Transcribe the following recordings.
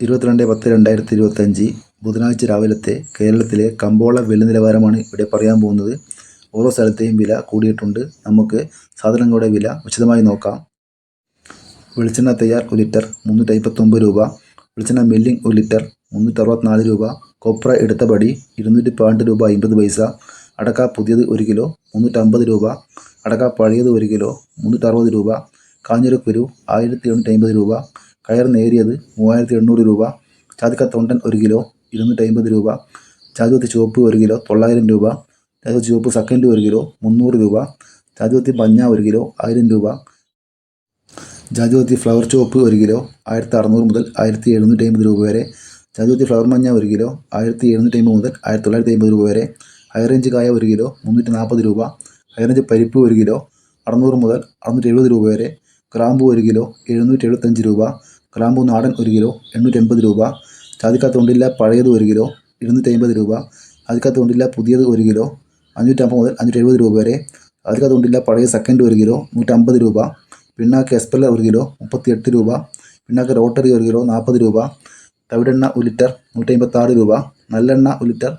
ഇരുപത്തിരണ്ട് പത്ത് രണ്ടായിരത്തി ഇരുപത്തഞ്ച് ബുധനാഴ്ച രാവിലത്തെ കേരളത്തിലെ കമ്പോള വില നിലവാരമാണ് ഇവിടെ പറയാൻ പോകുന്നത്. ഓരോ സ്ഥലത്തെയും വില കൂടിയിട്ടുണ്ട്. നമുക്ക് സാധനങ്ങളുടെ വില വിശദമായി നോക്കാം. വെളിച്ചെണ്ണ തയ്യാർ ഒരു ലിറ്റർ മുന്നൂറ്റി അമ്പത്തൊമ്പത് രൂപ. വെളിച്ചെണ്ണ മില്ലിംഗ് ഒരു ലിറ്റർ മുന്നൂറ്റി അറുപത്തിനാല് രൂപ. കൊപ്ര എടുത്തപടി ഇരുന്നൂറ്റി പന്ത്രണ്ട് രൂപ അമ്പത് പൈസ. അടക്ക പുതിയത് ഒരു കിലോ മുന്നൂറ്റമ്പത് രൂപ. അടക്ക പഴയത് ഒരു കിലോ മുന്നൂറ്റി അറുപത് രൂപ. കാഞ്ഞിരക്കുരു ആയിരത്തി എണ്ണൂറ്റി അമ്പത് രൂപ. കയർ നേരിയത് മൂവായിരത്തി എണ്ണൂറ് രൂപ. ചാതിക്ക തൊണ്ടൻ ഒരു കിലോ ഇരുന്നൂറ്റി അമ്പത് രൂപ. ചാതുവത്തി ചുവപ്പ് ഒരു കിലോ തൊള്ളായിരം രൂപ. ചാതുവത്തി ചുവപ്പ് സെക്കൻഡ് ഒരു കിലോ മുന്നൂറ് രൂപ. ചാതുവത്തി മഞ്ഞ ഒരു കിലോ ആയിരം രൂപ. ജാതിപത്തി ഫ്ലവർ ചോപ്പ് ഒരു കിലോ ആയിരത്തി അറുന്നൂറ് മുതൽ ആയിരത്തി എഴുന്നൂറ്റി അമ്പത് രൂപ വരെ. ജാതിപത്തി ഫ്ലവർ മഞ്ഞ ഒരു കിലോ ആയിരത്തി എഴുന്നൂറ്റി അമ്പത് മുതൽ ആയിരത്തി തൊള്ളായിരത്തി അമ്പത് രൂപ വരെ. ഹൈറേഞ്ച് കായ ഒരു കിലോ മുന്നൂറ്റി നാൽപ്പത് രൂപ ഹൈറേഞ്ച് പരിപ്പ് ഒരു കിലോ അറുന്നൂറ് മുതൽ അറുന്നൂറ്റി എഴുപത് രൂപ വരെ. ഗ്രാമ്പു ഒരു കിലോ എഴുന്നൂറ്റി എഴുപത്തഞ്ച് രൂപ. ഗ്രാമ്പു നാടൻ ഒരു കിലോ എണ്ണൂറ്റി എൺപത് രൂപ. ചാതിക്ക തൊണ്ടില്ല പഴയത് ഒരു കിലോ ഇരുന്നൂറ്റി അമ്പത് രൂപ. ചാതിക്ക തൊണ്ടില്ല പുതിയത് ഒരു കിലോ അഞ്ഞൂറ്റമ്പത് മുതൽ അഞ്ഞൂറ്റി എഴുപത് രൂപ വരെ. ചാതിക്ക തൊണ്ടില്ല പഴയ സെക്കൻഡ് ഒരു കിലോ നൂറ്റമ്പത് രൂപ. പിണ്ണാക്ക് എസ്പെല്ല ഒരു കിലോ മുപ്പത്തിയെട്ട് രൂപ. പിണ്ണാക്ക് റോട്ടറി ഒരു കിലോ നാൽപ്പത് രൂപ. തവിടെണ്ണ ഒരു ലിറ്റർ നൂറ്റി അമ്പത്താറ് രൂപ. നല്ലെണ്ണ ഒരു ലിറ്റർ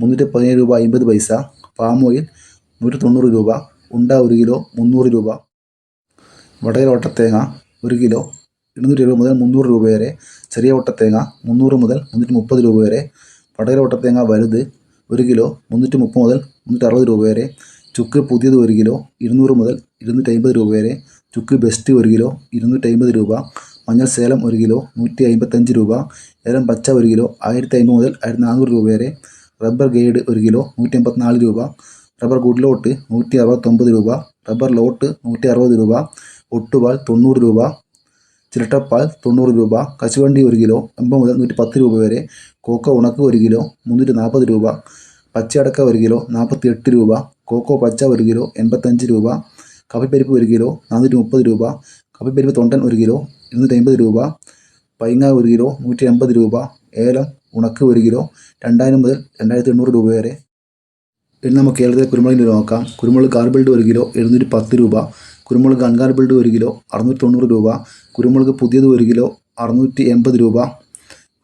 മുന്നൂറ്റി പതിനേഴ് രൂപ അമ്പത് പൈസ. പാം ഓയിൽ നൂറ്റി തൊണ്ണൂറ് രൂപ. ഉണ്ട ഒരു കിലോ മുന്നൂറ് രൂപ. വടകര തേങ്ങ ഒരു കിലോ ഇരുന്നൂറ്റി എഴുപത് മുതൽ മുന്നൂറ് രൂപ വരെ ചെറിയ വട്ടത്തേങ്ങ മുന്നൂറ് മുതൽ മുന്നൂറ്റി മുപ്പത് രൂപ വരെ വടകര വട്ടത്തേങ്ങ വലുത് ഒരു കിലോ മുന്നൂറ്റി മുപ്പത് മുതൽ മുന്നൂറ്റി അറുപത് രൂപ വരെ ചുക്ക് പുതിയത് ഒരു കിലോ ഇരുന്നൂറ് മുതൽ ഇരുന്നൂറ്റി അമ്പത് രൂപ വരെ ചുക്ക് ബെസ്റ്റ് ഒരു കിലോ ഇരുന്നൂറ്റി അമ്പത് രൂപ മഞ്ഞൾ സേലം ഒരു കിലോ നൂറ്റി അമ്പത്തഞ്ച് രൂപ ഏലം പച്ച ഒരു കിലോ ആയിരത്തി അമ്പത് മുതൽ ആയിരത്തി നാനൂറ് രൂപ വരെ റബ്ബർ ഗൈഡ് ഒരു കിലോ നൂറ്റി എൺപത്തിനാല് രൂപ റബ്ബർ ഗുഡ് ലോട്ട് നൂറ്റി അറുപത്തൊമ്പത് രൂപ റബ്ബർ ലോട്ട് നൂറ്റി അറുപത് രൂപ ഒട്ടുപാൽ തൊണ്ണൂറ് രൂപ ചിരട്ടപ്പാൽ തൊണ്ണൂറ് രൂപ കശുവണ്ടി ഒരു കിലോ എൺപത് മുതൽ നൂറ്റി പത്ത് രൂപ വരെ കോക്കോ ഉണക്ക് ഒരു കിലോ മുന്നൂറ്റി നാൽപ്പത് രൂപ പച്ചയടക്ക ഒരു കിലോ നാൽപ്പത്തി എട്ട് രൂപ കോക്കോ പച്ച ഒരു കിലോ എൺപത്തഞ്ച് രൂപ കപ്പിപ്പരിപ്പ് ഒരു കിലോ നാനൂറ്റി മുപ്പത് രൂപ കപ്പിപ്പരിപ്പ് തൊണ്ടൻ ഒരു കിലോ ഇരുന്നൂറ്റി അമ്പത് രൂപ പൈങ്ങ ഒരു കിലോ നൂറ്റി എൺപത് രൂപ ഏലം ഉണക്ക് ഒരു കിലോ രണ്ടായിരം മുതൽ രണ്ടായിരത്തി എണ്ണൂറ് രൂപ വരെ. ഇനി നമുക്ക് കേരളത്തിലെ കുരുമുളകിന്റെ നോക്കാം. കുരുമുളക് കാർബിൾഡ് ഒരു കിലോ എഴുന്നൂറ്റി പത്ത് രൂപ കുരുമുളക് അൺകാർബിൾഡ് ഒരു കിലോ അറുന്നൂറ്റി തൊണ്ണൂറ് രൂപ. കുരുമുളക് പുതിയത് ഒരു കിലോ അറുന്നൂറ്റി എൺപത് രൂപ.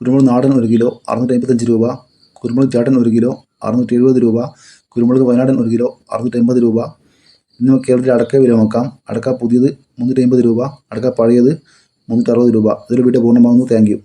കുരുമുളക് നാടൻ ഒരു കിലോ അറുന്നൂറ്റി അമ്പത്തഞ്ച് രൂപ. കുരുമുളക് ചേട്ടൻ ഒരു കിലോ അറുന്നൂറ്റി എഴുപത് രൂപ. കുരുമുളക് വയനാടൻ ഒരു കിലോ അറുന്നൂറ്റി എൺപത് രൂപ. ഇന്ന് കേരളത്തിൽ അടക്ക വില നോക്കാം. അടക്ക പുതിയത് മുന്നൂറ്റി അമ്പത് രൂപ അടക്ക പഴയത് മുന്നൂറ്റി അറുപത് രൂപ. ഇതൊരു വീട്ടിൽ പൂർണമാകുന്നു. Thank you